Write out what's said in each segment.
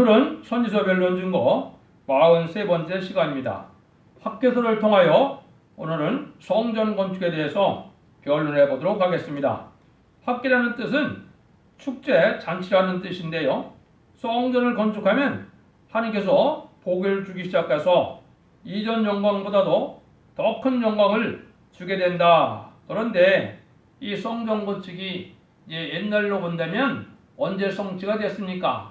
오늘은 천지서별론 증거 43번째 시간입니다. 학계서를 통하여 오늘은 성전 건축에 대해서 변론해 보도록 하겠습니다. 학계라는 뜻은 축제, 잔치라는 뜻인데요. 성전을 건축하면 하나님께서 복을 주기 시작해서 이전 영광보다도 더 큰 영광을 주게 된다. 그런데 이 성전 건축이 옛날로 본다면 언제 성취가 됐습니까?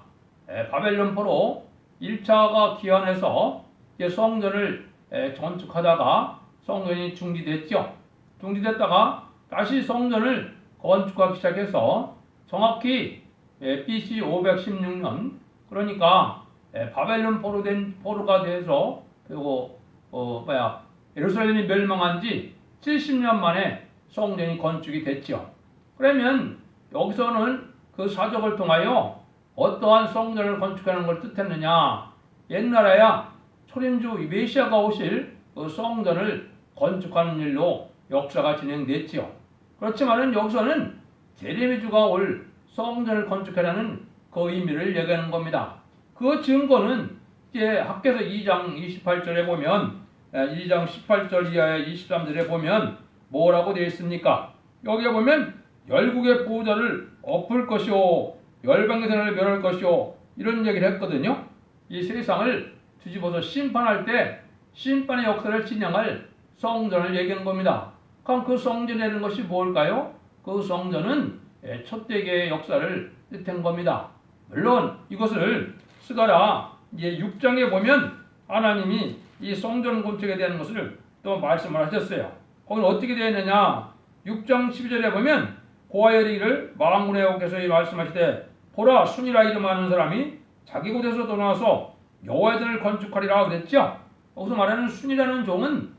에, 바벨론포로 1차가 기한해서 성전을 에, 건축하다가 성전이 중지됐죠. 중지됐다가 다시 성전을 건축하기 시작해서 정확히 에, BC 516년 그러니까 에, 바벨론 포로 된 포로가 돼서 그리고 어 뭐야 예루살렘이 멸망한 지 70년 만에 성전이 건축이 됐죠. 그러면 여기서는 그 사적을 통하여 어떠한 성전을 건축하는 걸 뜻했느냐? 옛날에야 초림주 메시아가 오실 그 성전을 건축하는 일로 역사가 진행됐지요. 그렇지만은 여기서는 제레미주가 올 성전을 건축하라는 그 의미를 얘기하는 겁니다. 그 증거는 이제 학계서 2장 28절에 보면 2장 18절 이하의 23절에 보면 뭐라고 되어 있습니까? 여기에 보면 열국의 보호자를 엎을 것이요 열방의 세를 멸할 것이요 이런 얘기를 했거든요. 이 세상을 뒤집어서 심판할 때 심판의 역사를 진행할 성전을 얘기하는 겁니다. 그럼 그 성전이라는 것이 뭘까요? 그 성전은 첫대계의 역사를 뜻한 겁니다. 물론 이것을 스가라 이제 6장에 보면 하나님이 이 성전 건축에 대한 것을 또 말씀을 하셨어요. 거기는 어떻게 되어 있느냐? 6장 12절에 보면 고아열이를 망군의 옥에서 말씀하시되 보라 순이라 이름하는 사람이 자기 곳에서 떠나서 여호와의 전을 건축하리라 그랬죠. 여기서 말하는 순이라는 종은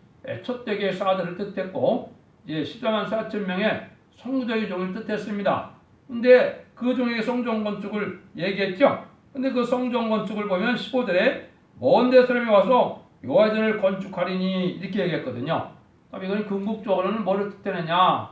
첫대계 사들을 뜻했고 이제 14만 4천 명의 성부적인 종을 뜻했습니다. 근데 그 종에게 성전 건축을 얘기했죠. 근데 그 성전 건축을 보면 15절에 먼데 사람이 와서 여호와의 전을 건축하리니 이렇게 얘기했거든요. 그럼 이건 궁극적으로는 뭐를 뜻하느냐?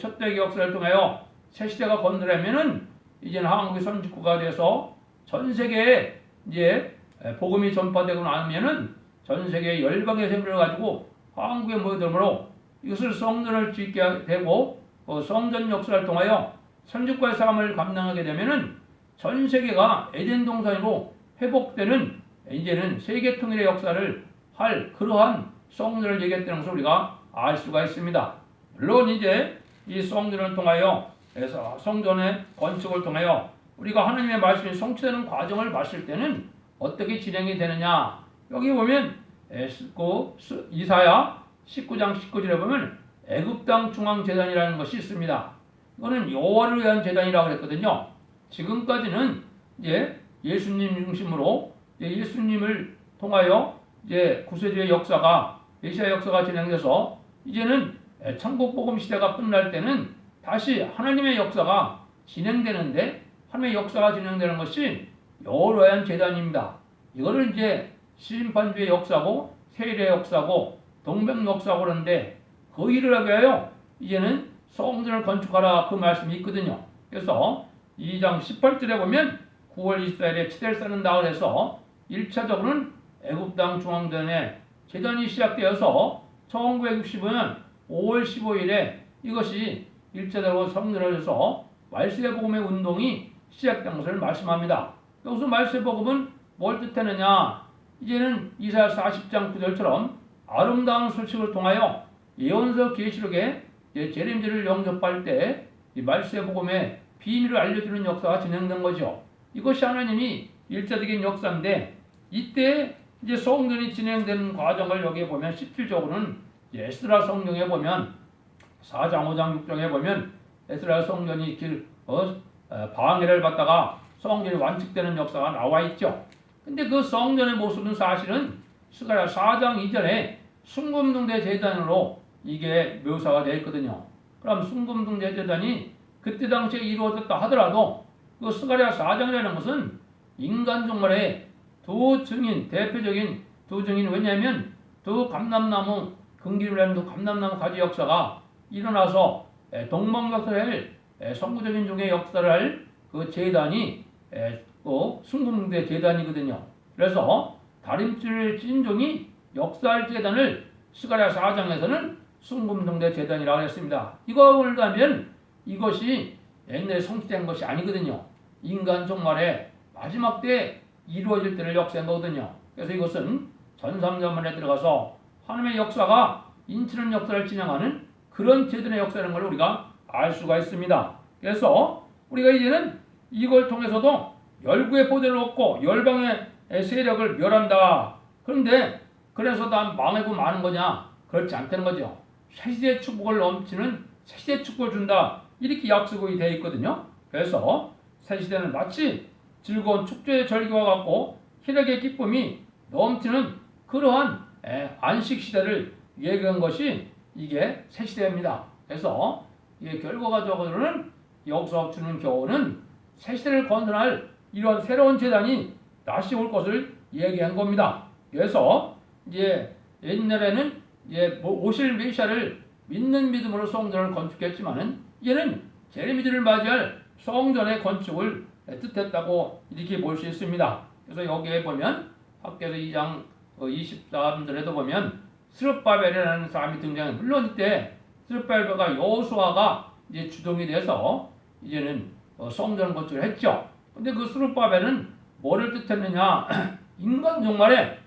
첫대기 역사를 통하여 새 시대가 건드려면은 이제는 한국이 선진국가 돼서 전 세계에 이제 복음이 전파되고 나면은 전 세계 열방의 세계를 가지고 한국에 모여들므로 이것을 성전을 짓게 되고 그 성전 역사를 통하여 선진국의 삶을 감당하게 되면은 전 세계가 에덴 동산으로 회복되는 이제는 세계 통일의 역사를 할 그러한 성전을 얘기했다는 것을 우리가 알 수가 있습니다. 물론 이제 이 성전을 통하여 그래서 성전의 건축을 통하여 우리가 하나님의 말씀이 성취되는 과정을 봤을 때는 어떻게 진행이 되느냐 여기 보면 그 이사야 19장 19절에 보면 애굽 땅 중앙 재단이라는 것이 있습니다. 이거는 여호와를 위한 재단이라고 그랬거든요. 지금까지는 이제 예수님 중심으로 예수님을 통하여 이제 구세주의 역사가 메시아 역사가 진행돼서 이제는 천국 복음 시대가 끝날 때는 다시 하나님의 역사가 진행되는데 하나님의 역사가 진행되는 것이 여호와의 재단입니다. 이거를 이제 심판주의 역사고 세일의 역사고 동백 역사고 그러는데 그 일을 하게 하여 이제는 성전을 건축하라 그 말씀이 있거든요. 그래서 2장 18절에 보면 9월 24일에 치대를 쌓는다 그래서 1차적으로는 애굽 땅 중앙전에 재단이 시작되어서 1965년 5월 15일에 이것이 일제적으로 성전을 해서 말세의 복음의 운동이 시작된 것을 말씀합니다. 여기서 말세의 복음은 뭘 뜻하느냐? 이제는 이사야 40장 9절처럼 아름다운 소식을 통하여 예언서 계시록에 제림지를 영접할 때 말세의 복음의 비밀을 알려주는 역사가 진행된 거죠. 이것이 하나님이 일차적인 역사인데 이때 이제 성전이 진행되는 과정을 여기에 보면 실질적으로는 에스라 성경에 보면 4장 5장 6장에 보면 에스라 성전이 길 어, 방해를 받다가 성전이 완축되는 역사가 나와 있죠. 근데 그 성전의 모습은 사실은 스가랴 4장 이전에 순금둥대 재단으로 이게 묘사가 되어 있거든요. 그럼 순금둥대 재단이 그때 당시에 이루어졌다 하더라도 그 스가랴 4장이라는 것은 인간 종말의 두 증인, 대표적인 두 증인, 왜냐하면 두 감람나무, 금기류라는 두 감람나무 가지 역사가 일어나서 동방역사를 선구적인 중의 역사를 할 그 재단이 그그 순금대 재단이거든요. 그래서 다림질 진종이 역사할 재단을 스가랴 4장에서는 순금동대 재단이라고 했습니다. 이걸 가면 이것이 옛날에 성취된 것이 아니거든요. 인간 종말의 마지막 때 이루어질 때를 역사한 거거든요. 그래서 이것은 전삼자문에 들어가서 하나님의 역사가 인치는 역사를 진행하는 그런 제도의 역사라는 걸 우리가 알 수가 있습니다. 그래서 우리가 이제는 이걸 통해서도 열구의 보대를 얻고 열방의 세력을 멸한다. 그런데 그래서 다 망하고 마는 거냐? 그렇지 않다는 거죠. 새시대 축복을 넘치는 새시대 축복을 준다. 이렇게 약속이 되어 있거든요. 그래서 새시대는 마치 즐거운 축제의 절기와 같고 희락의 기쁨이 넘치는 그러한 에, 안식 시대를 얘기한 것이 이게 새 시대입니다. 그래서 이게 결과적으로는 여기서 주는 교훈은 새 시대를 건설할 이런 새로운 재단이 다시 올 것을 얘기한 겁니다. 그래서 이제 옛날에는 이제 뭐 오실 메시아를 믿는 믿음으로 성전을 건축했지만은 이제는 제레미들을 맞이할 성전의 건축을 뜻했다고 이렇게 볼 수 있습니다. 그래서 여기에 보면 학계에서 2장 24절에도 보면 스룹바벨이라는 사람이 등장해. 물론 이때 스룹바벨과 여호수아가 이제 주동이 돼서 이제는 어, 성전 건축을 했죠. 근데 그 스룹바벨은 뭐를 뜻했느냐? 인간 종말에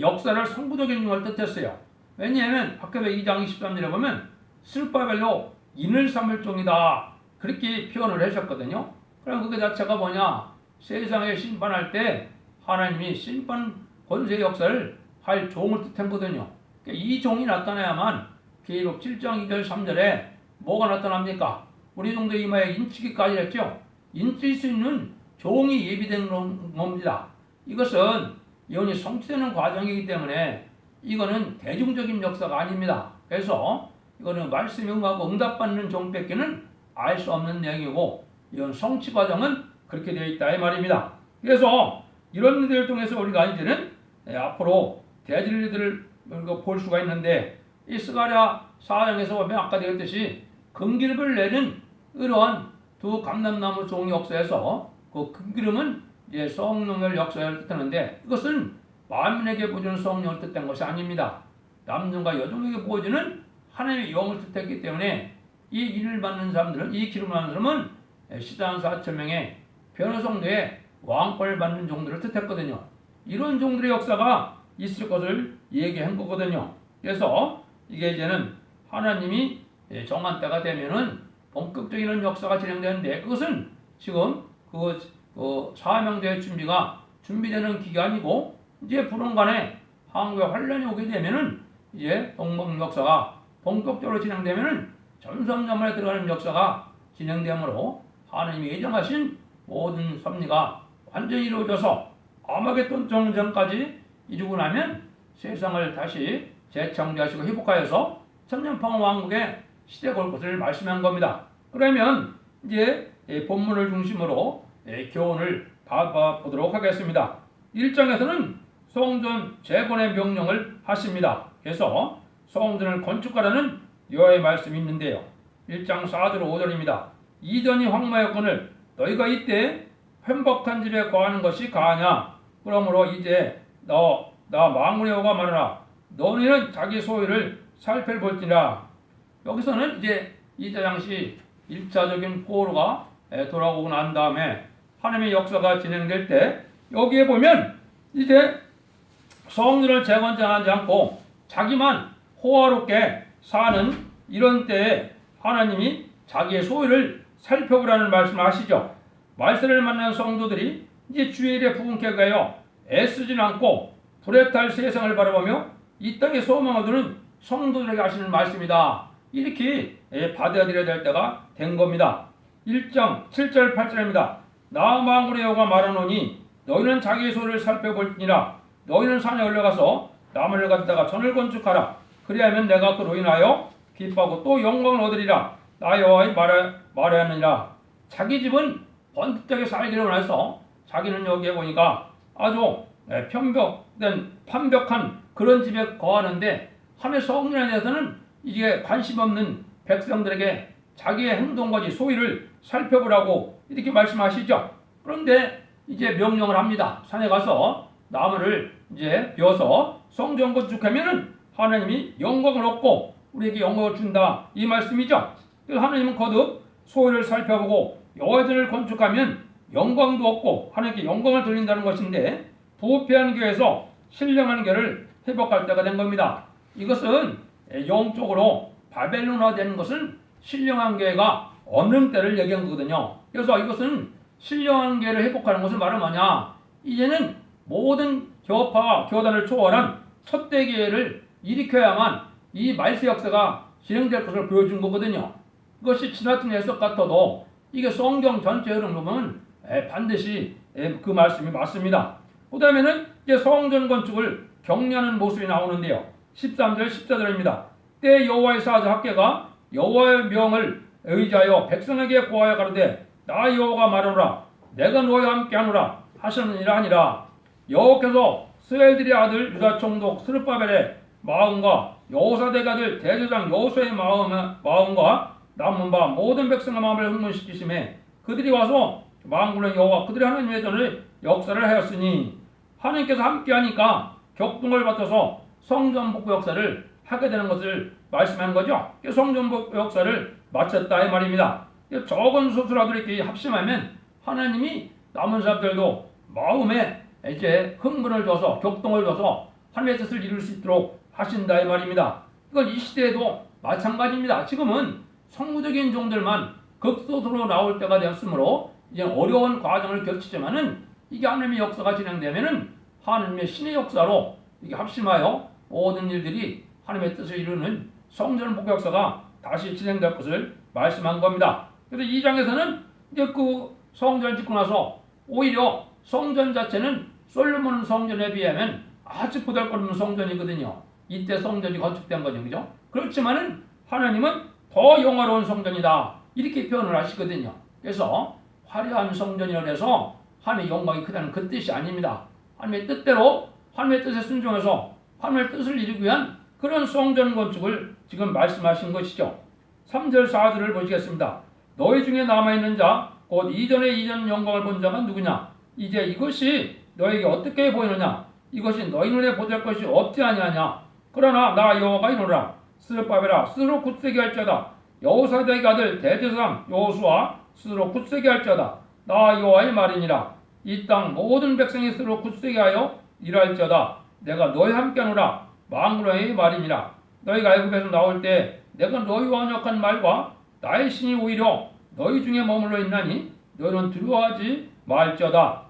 역사를 성부적인 걸 뜻했어요. 왜냐하면 학교에 2장 23절에 보면 스룹바벨로 인을 삼을 종이다. 그렇게 표현을 하셨거든요. 그럼 그 자체가 뭐냐? 세상에 심판할 때 하나님이 심판 권세 역사를 할 종을 뜻한 거거든요. 그러니까 이 종이 나타나야만 계록 7장 2절 3절에 뭐가 나타납니까? 우리 정도 이마에 인치기까지 했죠. 인칠 수 있는 종이 예비된 겁니다. 이것은 이혼이 성취되는 과정이기 때문에 이거는 대중적인 역사가 아닙니다. 그래서 이거는 말씀 응하고 응답받는 종밖에는 알 수 없는 내용이고 이건 성취 과정은 그렇게 되어 있다 이 말입니다. 그래서 이런 일들을 통해서 우리가 이제는 예, 앞으로 대진리들을 볼 수가 있는데 이 스가랴 사장에서 보면 아까 되었듯이 금기름을 내는 이러한 두 감람나무 종이 역사에서 그 금기름은 이제 성령을 역사를 뜻하는데 이것은 만민에게 보여주는 성령을 뜻한 것이 아닙니다. 남성과 여종에게 보여주는 하나님의 영을 뜻했기 때문에 이 일을 받는 사람들은 이 기름을 받는 사람은 시장 4천 명의 변호성도의 왕권을 받는 종들을 뜻했거든요. 이런 종들의 역사가 있을 것을 얘기한 거거든요. 그래서 이게 이제는 하나님이 정한 때가 되면은 본격적인 역사가 진행되는데 그것은 지금 그, 그 사명제의 준비가 준비되는 기간이고 이제 불원간에 한국에 환란이 오게 되면은 이제 동방 역사가 본격적으로 진행되면은 전성전문에 들어가는 역사가 진행되므로 하나님이 예정하신 모든 섭리가 완전히 이루어져서 아마겟돈 정전까지 이루고 나면 세상을 다시 재창조하시고 회복하여서 천년평화 왕국의 시대가 올 것을 말씀한 겁니다. 그러면 이제 본문을 중심으로 교훈을 봐보도록 하겠습니다. 1장에서는 성전 재건의 명령을 하십니다. 그래서 성전을 건축하라는 여호와의 말씀이 있는데요. 1장 4절 5절입니다. 이전이 황마였거늘 너희가 이때 횡복한 집에 거하는 것이 가하냐? 그러므로 이제 너 나 망군의 오가 말하라. 너희는 자기 소유를 살펴볼지라. 여기서는 이제 이자장시 1차적인 포로가 돌아오고 난 다음에 하나님의 역사가 진행될 때 여기에 보면 이제 성전을 재건장하지 않고 자기만 호화롭게 사는 이런 때에 하나님이 자기의 소유를 살펴보라는 말씀을 하시죠. 말세를 만난 성도들이 이제 주일에 부흥케 가요. 애쓰진 않고 불에 탈 세상을 바라보며 이 땅의 소망을 두는 성도들에게 하시는 말씀이다. 이렇게 받아들여야 될 때가 된 겁니다. 1장 7절 8절입니다. 나 망군의 여호가 말하노니 너희는 자기의 소를 살펴볼지니라 너희는 산에 올라가서 나무를 가져다가 전을 건축하라 그리하면 내가 그로 인하여 기뻐하고 또 영광을 얻으리라 나 여호와의 말하, 말하느니라 자기 집은 번듯하게 살기를 원해서 자기는 여기에 보니까 아주 편벽된 판벽한 그런 집에 거하는데 하나의 성령에 대해서는 이게 관심 없는 백성들에게 자기의 행동과 소위를 살펴보라고 이렇게 말씀하시죠. 그런데 이제 명령을 합니다. 산에 가서 나무를 이제 베어서 성전 건축하면은 하나님이 영광을 얻고 우리에게 영광을 준다 이 말씀이죠. 하나님은 거듭 소유를 살펴보고 여호와전을 건축하면 영광도 얻고 하나님께 영광을 돌린다는 것인데 부패한 교회에서 신령한 교회를 회복할 때가 된 겁니다. 이것은 영적으로 바벨론화되는 것은 신령한 교회가 없는 때를 얘기한 거거든요. 그래서 이것은 신령한 교회를 회복하는 것은 말은 뭐냐? 이제는 모든 교파와 교단을 초월한 첫대 교회를 일으켜야만 이 말세 역사가 진행될 것을 보여준 거거든요. 그것이 지나친 해석 같아도 이게 성경 전체 에, 반드시 에, 그 말씀이 맞습니다. 그 다음에는 성전 건축을 격려하는 모습이 나오는데요. 13절 14절입니다. 때 여호와의 사자 학계가 여호와의 명을 의지하여 백성에게 고하여 가로되 나 여호와가 말하노라 내가 너희와 함께하노라 하셨느니라 하니라 여호께서 스엘들의 아들 유다 총독 스르바벨의 마음과 여호사대 아들 대제장 여호수의 마음, 마음과 남은 바 모든 백성의 마음을 흥분시키심에 그들이 와서 망군의 여호와 그들의 하나님의 전을 역사를 하였으니 하나님께서 함께하니까 격동을 받쳐서 성전 복구 역사를 하게 되는 것을 말씀하는 거죠. 성전 복구 역사를 마쳤다 이 말입니다. 적은 이렇게 합심하면 하나님이 남은 사람들도 마음에 이제 흥분을 줘서 격동을 줘서 하나님의 뜻을 이룰 수 있도록 하신다 이 말입니다. 이건 이 시대에도 마찬가지입니다. 지금은 성무적인 종들만 극소수로 나올 때가 되었으므로 이제 어려운 과정을 거치지만은 이게 하나님의 역사가 진행되면은 하나님의 신의 역사로 이게 합심하여 모든 일들이 하나님의 뜻을 이루는 성전 복구 역사가 다시 진행될 것을 말씀한 겁니다. 그래서 이 장에서는 이제 그 성전을 짓고 나서 오히려 성전 자체는 솔로몬 성전에 비하면 아주 보잘것없는 성전이거든요. 이때 성전이 건축된 거죠. 그죠? 그렇지만은 하나님은 더 영화로운 성전이다. 이렇게 표현을 하시거든요. 그래서 화려한 성전이라 해서 하나님의 영광이 크다는 그 뜻이 아닙니다. 하나님의 뜻대로 하나님의 뜻에 순종해서 하나님의 뜻을 이루기 위한 그런 성전 건축을 지금 말씀하신 것이죠. 3절 4절을 보시겠습니다. 너희 중에 남아있는 자, 곧 이전에 이전 영광을 본 자가 누구냐? 이제 이것이 너에게 어떻게 보이느냐? 이것이 너희 눈에 보잘 것이 없지 아니하냐? 그러나 나 여호와가 이노라. 스르바벨아 스스로 굳세게 할 자다. 여호사대의 아들 대제사장 여호수아 스스로 굳세게 할 자다. 나 여호와의 말이니라. 이 땅 모든 백성이 스스로 굳세게 하여 일할 자다. 내가 너희 함께하노라. 망군의 말이니라. 너희가 애굽에서 나올 때 내가 너희와 언약한 말과 나의 신이 오히려 너희 중에 머물러 있나니 너희는 두려워하지 말자다.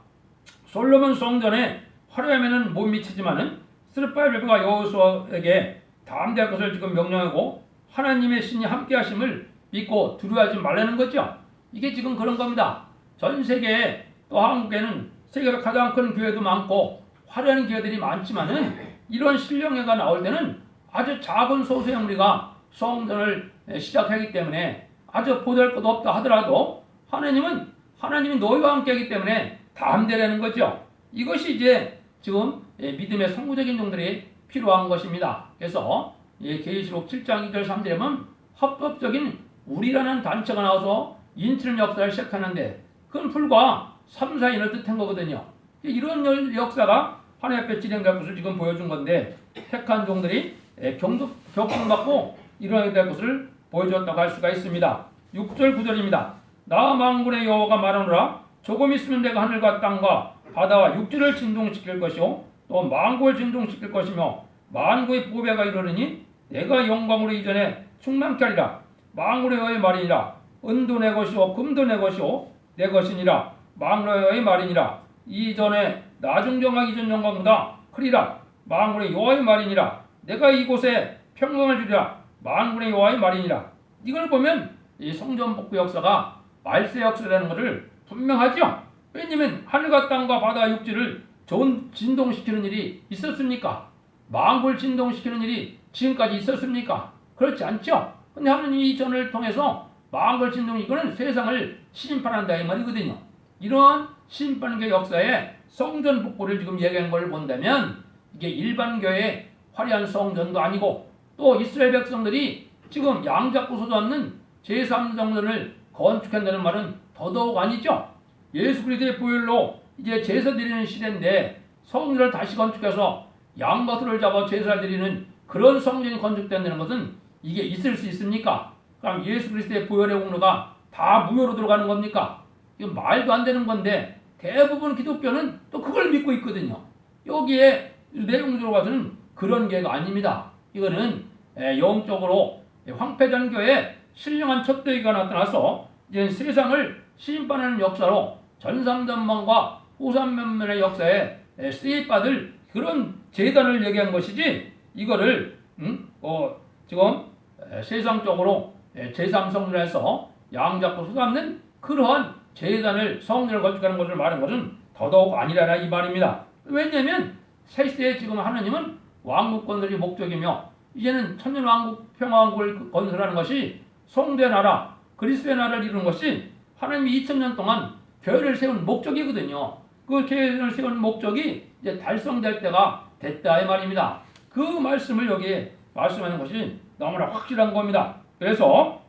솔로몬 성전에 화려함에는 못 미치지만은 스르바벨과 여호수아에게 담대할 것을 지금 명령하고 하나님의 신이 함께 하심을 믿고 두려워하지 말라는 거죠. 이게 지금 그런 겁니다. 전 세계에 또 한국에는 세계에서 가장 큰 교회도 많고 화려한 교회들이 많지만은 이런 신령회가 나올 때는 아주 작은 소수의 무리가 성전을 시작하기 때문에 아주 보잘 것 없다 하더라도 하나님은 하나님이 너희와 함께하기 때문에 담대라는 거죠. 이것이 이제 지금 믿음의 성구적인 종들이 필요한 것입니다. 그래서 계시록 7장 2절 3절에 보면 합법적인 우리라는 단체가 나와서 인치는 역사를 시작하는데 그건 불과 3, 4인을 뜻한 거거든요. 이런 역사가 하나님 앞에 진행될 것을 지금 보여준 건데 택한 종들이 경도, 격분받고 일어나게 될 것을 보여줬다고 할 수가 있습니다. 6절 9절입니다. 나 망군의 여호와가 말하노라 조금 있으면 내가 하늘과 땅과 바다와 육지를 진동시킬 것이요 또 만국을 진동시킬 것이며 만국의 보배가 이르르니 내가 영광으로 이전에 충만케 하리라 망군의 여호와의 말이니라 은도 내 것이요 금도 내 것이요 내 것이니라 망군의 여호와의 말이니라 이전에 나중정왕 이전 영광보다 크리라 만군의 여호와의 말이니라 내가 이곳에 평강을 주리라 만군의 여호와의 말이니라 이걸 보면 이 성전 복구 역사가 말세 역사라는 것을 분명하죠. 왜냐면 하늘과 땅과 바다 육지를 좋은 진동시키는 일이 있었습니까? 만국을 진동시키는 일이 지금까지 있었습니까? 그렇지 않죠. 근데 하나님이 이 전을 통해서 만국을 진동 이거는 세상을 심판한다 이 말이거든요. 이러한 심판의 역사에 성전 복구를 지금 얘기한 걸 본다면 이게 일반 교회의 화려한 성전도 아니고 또 이스라엘 백성들이 지금 양잡고 솟았는 제3성전을 건축한다는 말은 더더욱 아니죠. 예수 그리스도의 보혈로 이제 제사 드리는 시대인데 성전을 다시 건축해서 양것들을 잡아 제사 드리는 그런 성전이 건축된다는 것은 이게 있을 수 있습니까? 그럼 예수 그리스도의 보혈의 공로가 다 무효로 들어가는 겁니까? 이거 말도 안 되는 건데 대부분 기독교는 또 그걸 믿고 있거든요. 여기에 내용적으로 봐서는 그런 게가 아닙니다. 이거는 에, 영적으로 황폐전교에 신령한 첩대기가 나타나서 이제 세상을 심판하는 역사로 전삼전망과 후삼면면의 역사에 에, 쓰임받을 그런 재단을 얘기한 것이지 이거를 음? 어, 지금 에, 세상적으로 에, 제3성전에서 양잡고 수담는 그러한 재단을 성전을 건축하는 것을 말한 것은 더더욱 아니라라 이 말입니다. 왜냐하면 새 시대에 지금 하나님은 왕국 건설이 목적이며 이제는 천년 왕국 평화왕국을 건설하는 것이 성대 나라 그리스도의 나라를 이루는 것이 하나님이 2000년 동안 교회를 세운 목적이거든요. 그 교회를 세운 목적이 이제 달성될 때가 됐다 이 말입니다. 그 말씀을 여기에 말씀하는 것이 너무나 확실한 겁니다. 그래서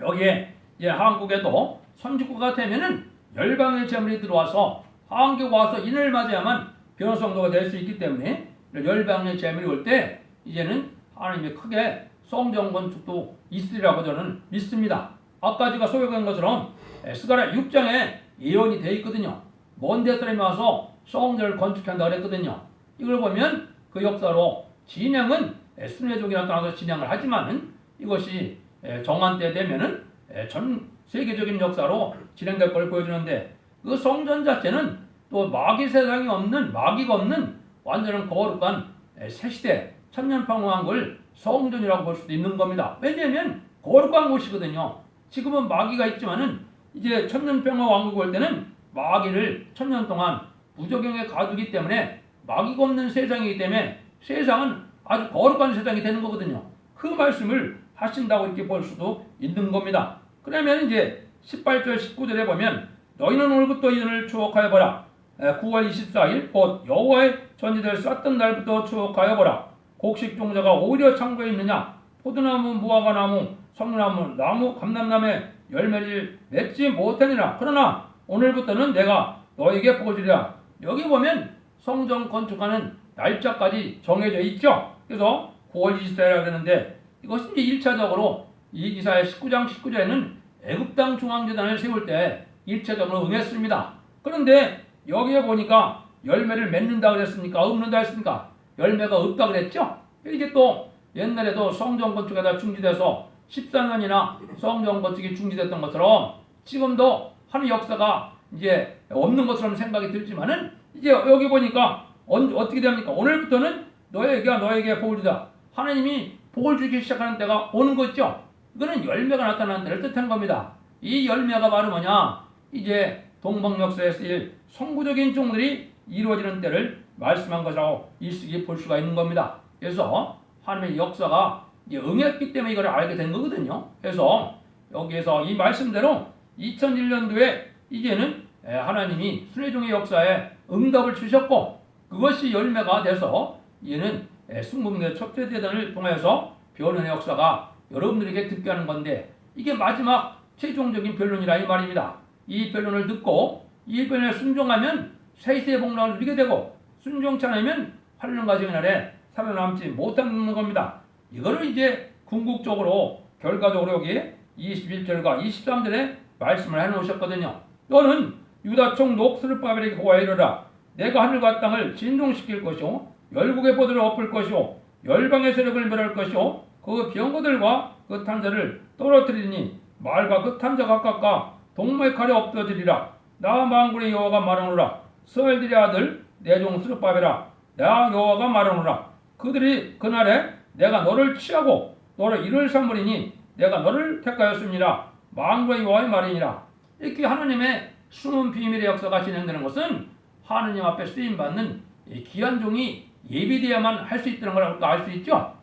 여기에 이제 한국에도 선지국가 되면은 열방의 재물이 들어와서 한국 와서 인을 맞아야만 변호성도가 될 수 있기 때문에 열방의 재물이 올 때 이제는 하나님이 크게 성전 건축도 있으리라고 저는 믿습니다. 아까 제가 소개한 것처럼 스가랴 6장에 예언이 되어 있거든요. 먼 데 사람이 와서 성전을 건축한다 그랬거든요. 이걸 보면 그 역사로 진행은 순회족이 나타나서 진행을 하지만은 이것이 정한 때 되면은 전 세계적인 역사로 진행될 걸 보여주는데 그 성전 자체는 또 마귀 세상이 없는 마귀가 없는 완전한 거룩한 새 시대 천년평화한 성전이라고 볼 수도 있는 겁니다. 왜냐하면 거룩한 곳이거든요. 지금은 마귀가 있지만은 이제 천년평화 왕국 올 때는 마귀를 천년 동안 부적용에 가두기 때문에 마귀가 없는 세상이기 때문에 세상은 아주 거룩한 세상이 되는 거거든요. 그 말씀을 하신다고 이렇게 볼 수도 있는 겁니다. 그러면 이제 18절 19절에 보면 너희는 오늘부터 이들을 추억하여 보라. 9월 24일 곧 여호와의 전지들 쌌던 날부터 추억하여 보라. 곡식 종자가 오히려 창고에 있느냐? 포도나무, 무화과나무, 성나무, 나무, 감람나무에 열매를 맺지 못하니라. 그러나 오늘부터는 내가 너에게 보여주리라. 여기 보면 성전 건축하는 날짜까지 정해져 있죠. 그래서 9월 24일이라고 하는데 이것은 이제 1차적으로 이 기사의 19장 19절에는 애굽 땅 중앙재단을 세울 때 1차적으로 응했습니다. 그런데 여기에 보니까 열매를 맺는다 그랬습니까? 없는다 했습니까? 열매가 없다 그랬죠? 이게 또 옛날에도 성전 건축에다 중지돼서 14년이나 성전 건축이 중지됐던 것처럼 지금도 하는 역사가 이제 없는 것처럼 생각이 들지만은 이제 여기 보니까 어떻게 됩니까? 오늘부터는 너에게 너에게 복을 주다. 하나님이 복을 주기 시작하는 때가 오는 거죠. 이거는 열매가 나타나는 데를 뜻하는 겁니다. 이 열매가 바로 뭐냐? 이제 동방 역사에 쓰일 성구적인 종들이 이루어지는 때를 말씀한 것이라고 일식이 볼 수가 있는 겁니다. 그래서 하나님의 역사가 응했기 때문에 이걸 알게 된 거거든요. 그래서 여기에서 이 말씀대로 2001년도에 이제는 하나님이 순회종의 역사에 응답을 주셨고 그것이 열매가 돼서 이제는 순국의 첫째 대단을 통해서 변론의 역사가 여러분들에게 듣게 하는 건데 이게 마지막 최종적인 변론이라 이 말입니다. 이 변론을 듣고 이 변론에 순종하면 세세의 복락을 누리게 되고 순종치 않으면 환란 가정의 날에 살아남지 못하는 겁니다. 이거를 이제 궁극적으로 결과적으로 여기 21절과 23절에 말씀을 해놓으셨거든요. 너는 유다 총독 스르바벨에게 고하여 이르라 내가 하늘과 땅을 진동시킬 것이요 열국의 보들을 엎을 것이요 열방의 세력을 멸할 것이요 그 병거들과 그 탐자를 떨어뜨리니 말과 그 탐자 각각과 동무의 칼에 엎어지리라. 나 망군의 여호와가 말하노라. 스엘들의 아들 내종 스르바벨아 나 여호와가 말하노라. 그들이 그날에 내가 너를 취하고 너를 이룰 삼으리니 내가 너를 택하였습니다. 망군의 여호와의 말이니라. 이렇게 하나님의 숨은 비밀의 역사가 진행되는 것은 하느님 앞에 쓰임 받는 귀한 종이 예비되어야만 할 수 있다는 걸 알 수 있죠.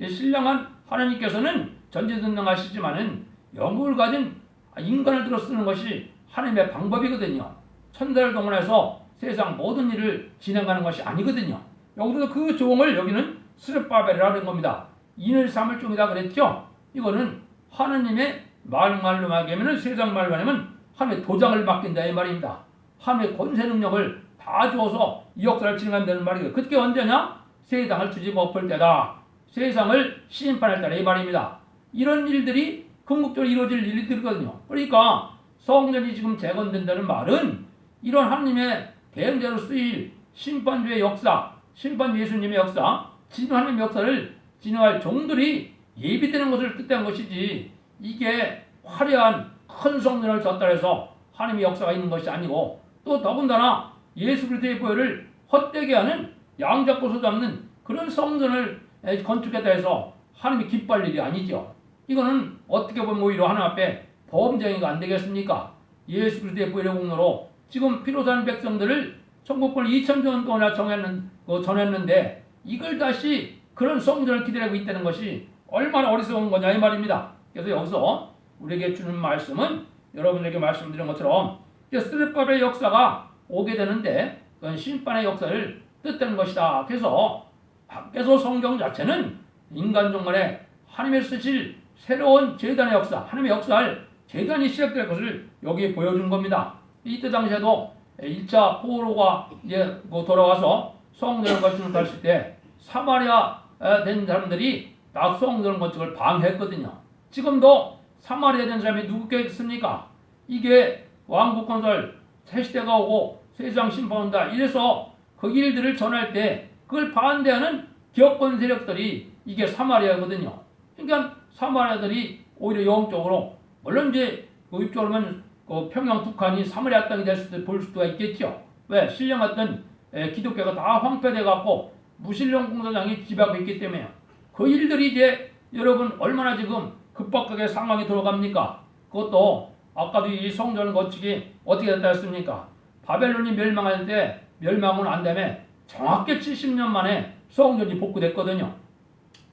신령한 하나님께서는 전지전능하시지만은 영국을 가진 인간을 들어 쓰는 것이 하나님의 방법이거든요. 천대를 동원해서 세상 모든 일을 진행하는 것이 아니거든요. 여기서 그 종을 여기는 스르바벨이라는 겁니다. 인을 삼을 종이다 그랬죠. 이거는 하나님의 말말로 말하면 세상 말로 하면 하나님의 도장을 맡긴다 이 말입니다. 하나님의 권세 능력을 다 주어서 이 역사를 진행한다는 말이에요. 그게 언제냐? 세상을 뒤집어 엎을 때다. 세상을 심판할 때다 이 말입니다. 이런 일들이 궁극적으로 이루어질 일들이거든요. 그러니까 성전이 지금 재건된다는 말은 이런 하나님의 대행자로 쓰일 심판주의 역사, 심판 예수님의 역사, 하나님의 역사를 진행할 종들이 예비되는 것을 뜻한 것이지 이게 화려한 큰 성전을 전달해서 하나님의 역사가 있는 것이 아니고 또 더군다나 예수 그리스도의 보혈을 헛되게 하는 양 잡고 소 잡는 그런 성전을 건축했다 해서 하나님이 기뻐할 일이 아니죠. 이거는 어떻게 보면 오히려 하나님 앞에 범죄가 안 되겠습니까? 예수 그리스도의 보혈의 공로로 지금 피로산 백성들을 천국을 2000년 동안이나 정했는, 그 전했는데 이걸 다시 그런 성전을 기다리고 있다는 것이 얼마나 어리석은 거냐 이 말입니다. 그래서 여기서 우리에게 주는 말씀은 여러분에게 말씀드린 것처럼 스트레법의 역사가 오게 되는데 그건 심판의 역사를 뜻하는 것이다. 그래서 밖에서 성경 자체는 인간 종간에 하나님의 쓰실 새로운 재단의 역사, 하나님의 역사를 재단이 시작될 것을 여기에 보여준 겁니다. 이때 당시에도 1차 포로가 이제 그 돌아와서 성전을 건축했을 때 사마리아 된 사람들이 다 성전 건축을 방해했거든요. 지금도 사마리아 된 사람이 누구께 있습니까? 이게 왕국 건설 새 시대가 오고 세상 심판 온다. 이래서 그 일들을 전할 때 그걸 반대하는 기업권 세력들이 이게 사마리아거든요. 그러니까 사마리아들이 오히려 영적으로 물론 이제 그 입적으로는 그 평양 북한이 사마리아 땅이 될 수도 볼 수도 있겠죠. 왜 신령했던 에, 기독교가 다 황폐돼 갖고 무신령 공사장이 지배하고 있기 때문에 그 일들이 이제 여러분 얼마나 지금 급박하게 상황이 들어갑니까? 그것도 아까도 이 성전 건축이 어떻게 됐다 했습니까? 바벨론이 멸망할 때 멸망은 안 되면 정확히 70년 만에 성전이 복구됐거든요.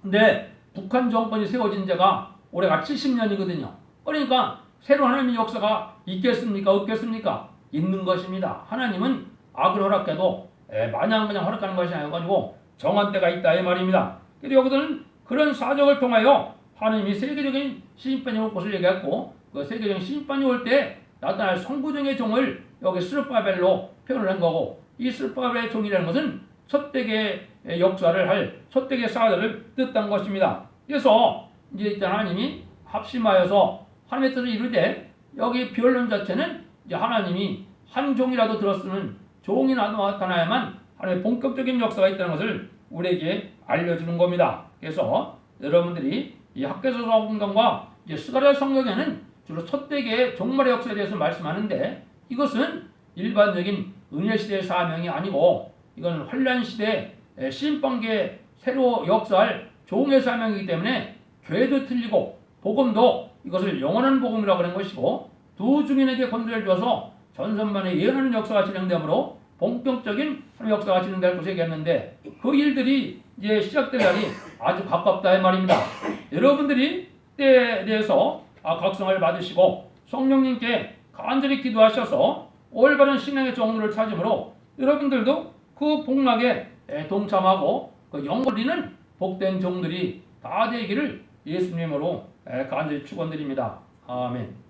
근데 북한 정권이 세워진 지가 올해가 70년이거든요. 그러니까 새로운 하나님의 역사가 있겠습니까? 없겠습니까? 있는 것입니다. 하나님은 악을 허락해도 에, 마냥 그냥 허락하는 것이 아니고 정한 때가 있다 이 말입니다. 그래서 여기서는 그런 사정을 통하여 하나님이 세계적인 심판이 올 것을 얘기했고 그 세계적인 심판이 올 때 나타날 성부정의 종을 여기 스르바벨로 표현을 한 거고 이 스르바벨의 종이라는 것은 첫대의 역사를 할 첫대의 사자를 뜻한 것입니다. 그래서 이제 일단 하나님이 합심하여서 하나님의 뜻을 이루되 여기 변론 자체는 이제 하나님이 한 종이라도 들었으면 종이 나타나야만 하나님의 본격적인 역사가 있다는 것을 우리에게 알려주는 겁니다. 그래서 여러분들이 이 학계서 성경과 이제 스가랴 성경에는 주로 첫대의 종말의 역사에 대해서 말씀하는데 이것은 일반적인 은혜 시대의 사명이 아니고 이건 환란 시대 신방계 새로 역사할 종의 사명이기 때문에 교회도 틀리고 복음도 이것을 영원한 복음이라고 하는 것이고 두 증인에게 권세를 줘서 전선만에 예언하는 역사가 진행되므로 본격적인 하나님의 역사가 진행될 것을 얘기했는데 그 일들이 이제 시작될 날이 아주 가깝다 이 말입니다. 여러분들이 때에 대해서 아, 각성을 받으시고 성령님께 간절히 기도하셔서 올바른 신앙의 정도를 찾으므로 여러분들도 그 복락에 동참하고 그 영원리는 복된 종들이 다 되기를 예수님으로 간절히 축원드립니다. 아멘.